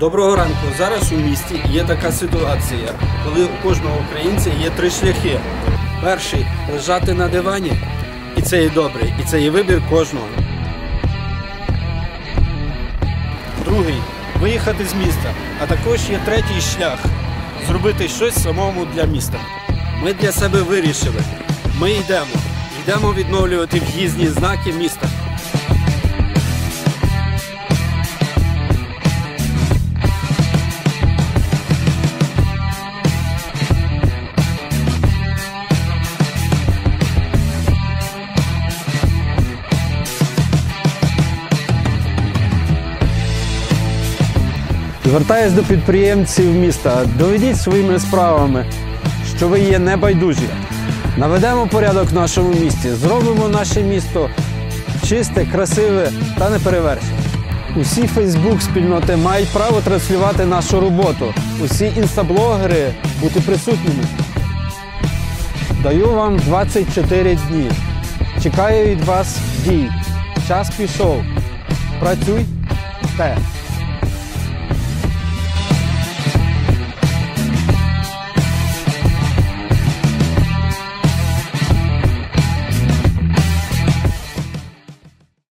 Доброго ранку. Зараз у місті є така ситуація, коли у кожного українця є три шляхи. Перший лежати на дивані, і це є добре, і це є вибір кожного. Другий виїхати з міста. А також є третій шлях зробити щось самому для міста. Ми для себе вирішили. Ми йдемо. Йдемо відновлювати в'їзні знаки міста. Звертаюсь до підприємців міста. Доведіть своїми справами, що ви є небайдужі. Наведемо порядок в нашому місті, зробимо наше місто чисте, красиве та неперевершене. Усі Фейсбук спільноти мають право транслювати нашу роботу. Усі інстаблогери бути присутніми. Даю вам 24 дні. Чекаю від вас дій. Час пішов. Працюй. Те.